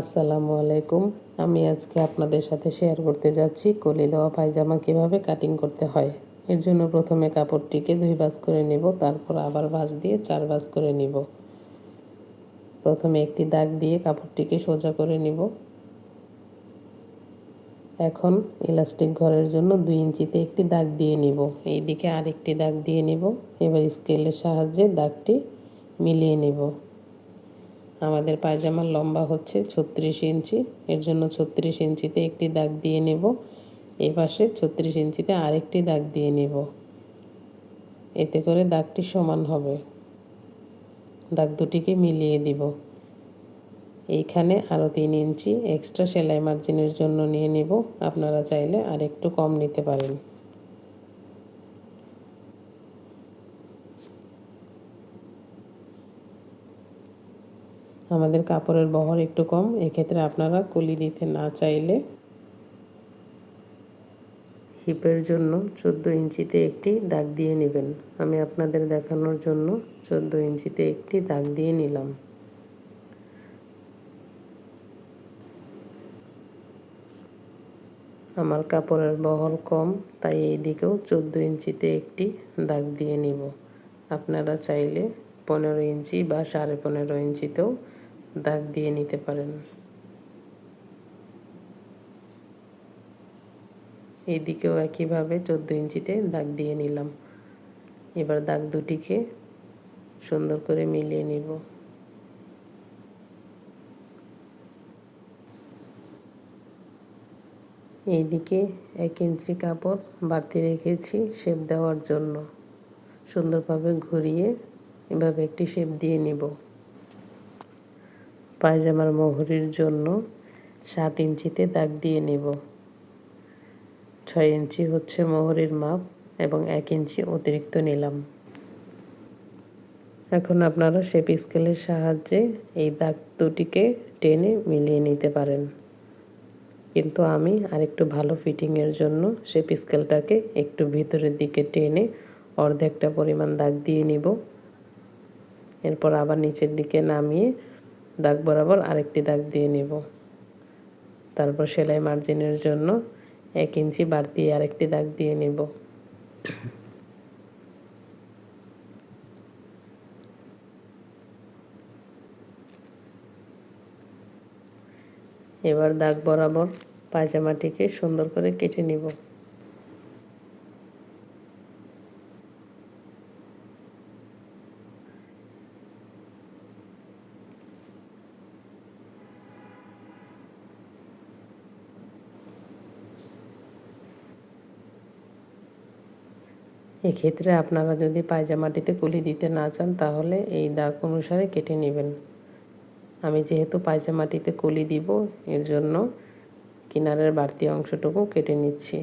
আসসালামু আলাইকুম। আমি আজকে আপনাদের সাথে শেয়ার করতে যাচ্ছি কলি দেওয়া পায়জামা কীভাবে কাটিং করতে হয়। এর জন্য প্রথমে কাপড়টিকে দুই ভাঁজ করে নেব, তারপর আবার ভাঁজ দিয়ে চার ভাঁজ করে নিব। প্রথমে একটি দাগ দিয়ে কাপড়টিকে সোজা করে নিব। এখন ইলাস্টিক ঘরের জন্য দুই ইঞ্চিতে একটি দাগ দিয়ে নিব। এই দিকে আরেকটি দাগ দিয়ে নিব। এবার স্কেলের সাহায্যে দাগটি মিলিয়ে নেব। আমাদের পায়জামার লম্বা হচ্ছে ছত্রিশ ইঞ্চি। এর জন্য ছত্রিশ ইঞ্চিতে একটি দাগ দিয়ে নেব। এই পাশে ছত্রিশ ইঞ্চিতে আরেকটি দাগ দিয়ে নেব। এতে করে দাগটি সমান হবে। দাগ দুটিকে মিলিয়ে দিব। এইখানে আরও তিন ইঞ্চি এক্সট্রা সেলাই মার্জিনের জন্য নিয়ে নেব। আপনারা চাইলে আর একটু কম নিতে পারেন। আমাদের কাপড়ের বহর একটু কম, এক্ষেত্রে আপনারা কলি দিতে না চাইলে হিপের জন্য চোদ্দ ইঞ্চিতে একটি দাগ দিয়ে নেবেন। আমি আপনাদের দেখানোর জন্য চোদ্দ ইঞ্চিতে একটি দাগ দিয়ে নিলাম। আমার কাপড়ের বহর কম, তাই এই দিকেও চোদ্দ ইঞ্চিতে একটি দাগ দিয়ে নিব। আপনারা চাইলে পনেরো ইঞ্চি বা সাড়ে পনেরো ইঞ্চিতেও দাগ দিয়ে নিতে পারেন। এইদিকেও একইভাবে চোদ্দ ইঞ্চিতে দাগ দিয়ে নিলাম। এবার দাগ দুটিকে সুন্দর করে মিলিয়ে নিব। এইদিকে এক ইঞ্চি কাপড় বাড়তি রেখেছি শেপ দেওয়ার জন্য। সুন্দরভাবে ঘুরিয়ে এভাবে একটি শেপ দিয়ে নিব। পায়জামার মোহরির জন্য সাত ইঞ্চিতে দাগ দিয়ে নেব। ছয় ইঞ্চি হচ্ছে মোহরির মাপ এবং এক ইঞ্চি অতিরিক্ত নিলাম। এখন আপনারা শেপ স্কেলের সাহায্যে এই দাগ দুটিকে টেনে মিলিয়ে নিতে পারেন। কিন্তু আমি আরেকটু ভালো ফিটিংয়ের জন্য শেপ স্কেলটাকে একটু ভিতরের দিকে টেনে অর্ধেকটা পরিমাণ দাগ দিয়ে নিব। এরপর আবার নিচের দিকে নামিয়ে দাগ বরাবর আরেকটি দাগ দিয়ে নিব। তারপর সেলাই মার্জিনের জন্য এক ইঞ্চি বাড়তি আরেকটি দাগ দিয়ে নিব। এবার দাগ বরাবর পায়জামাটিকে সুন্দর করে কেটে নিব। এক্ষেত্রে আপনারা যদি পায়জামাটিতে কুলি দিতে না চান, তাহলে এই দাগ অনুসারে কেটে নেবেন। আমি যেহেতু পায়জামাটিতে কুলি দিব, এর জন্য কিনারের বাড়তি অংশটুকু কেটে নিচ্ছি।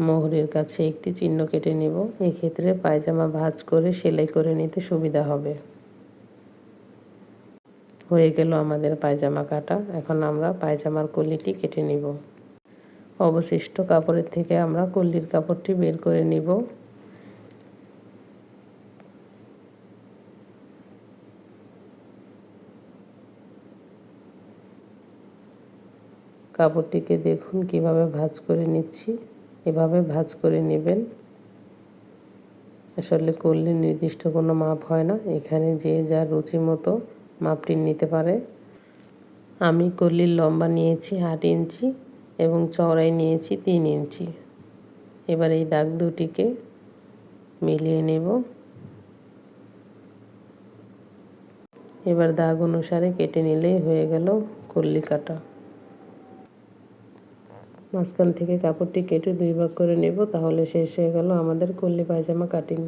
মোহরের কাছে একটি চিহ্ন কেটে নেব। এক্ষেত্রে পায়জামা ভাঁজ করে সেলাই করে নিতে সুবিধা হবে। হয়ে গেল আমাদের পায়জামা কাটা। এখন আমরা পায়জামার কলিটি কেটে নিব। অবশিষ্ট কাপড়ের থেকে আমরা কল্লির কাপড়টি বের করে নিব। কাপড়টিকে দেখুন, কীভাবে ভাজ করে নিচ্ছি, এভাবে ভাজ করে নেবেন। আসলে করলে নির্দিষ্ট কোনো মাপ হয় না, এখানে যে যার রুচি মতো মাপটি নিতে পারে। আমি কল্লির লম্বা নিয়েছি আট ইঞ্চি এবং চওড়াই নিয়েছি তিন ইঞ্চি। এবার এই দাগ দুটিকে মিলিয়ে নেব। এবার দাগ অনুসারে কেটে নিলেই হয়ে গেল কল্লি কাটা। মাঝখান থেকে কাপড়টি কেটে দুই ভাগ করে নেব, তাহলে শেষ হয়ে গেল আমাদের কল্লি পায়জামা কাটিং